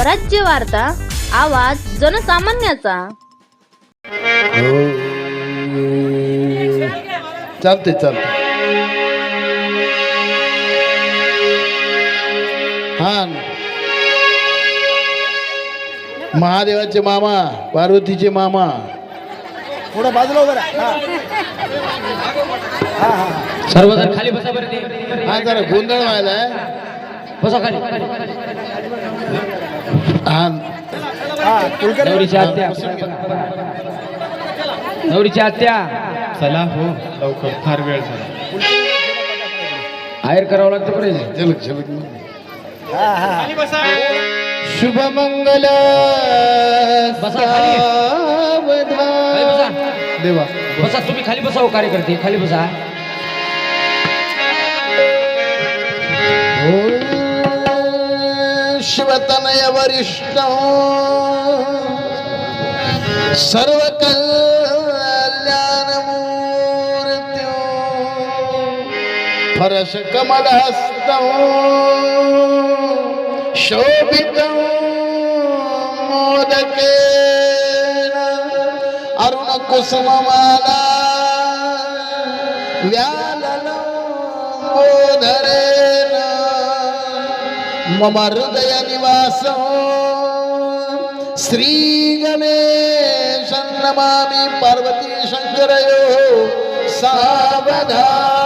स्वराज्य वार्ता आवाज जनसामान्याचा. चालते चालते हा. महादेवाचे मामा पार्वतीचे मामा. थोडं बाजूला उभं राहा. हा. सर्वजण खाली बसा बरं ते. हा जरा गोंधळ व्हायलाय. बसा खाली. नवरीची आत्या. नवरीची आत्या. चला हो लवकर. फार वेळ झाला. हायर करावं लागतं बरं झलक झलक हा, हा. शुभ मंगल. देवा. बसा तुम्ही खाली बसा हो कार्यकर्ते. खाली बसा. ॐ शिवतनय वरिष्ठ सर्व कल्याणमूर्त्यो फरश कमलहस्त शोभित मोदकेन अरुण कुसुममाला व्याललोधरेण मम हृदय निवास श्री गणेश नमामि पार्वती शंकरयो सावधान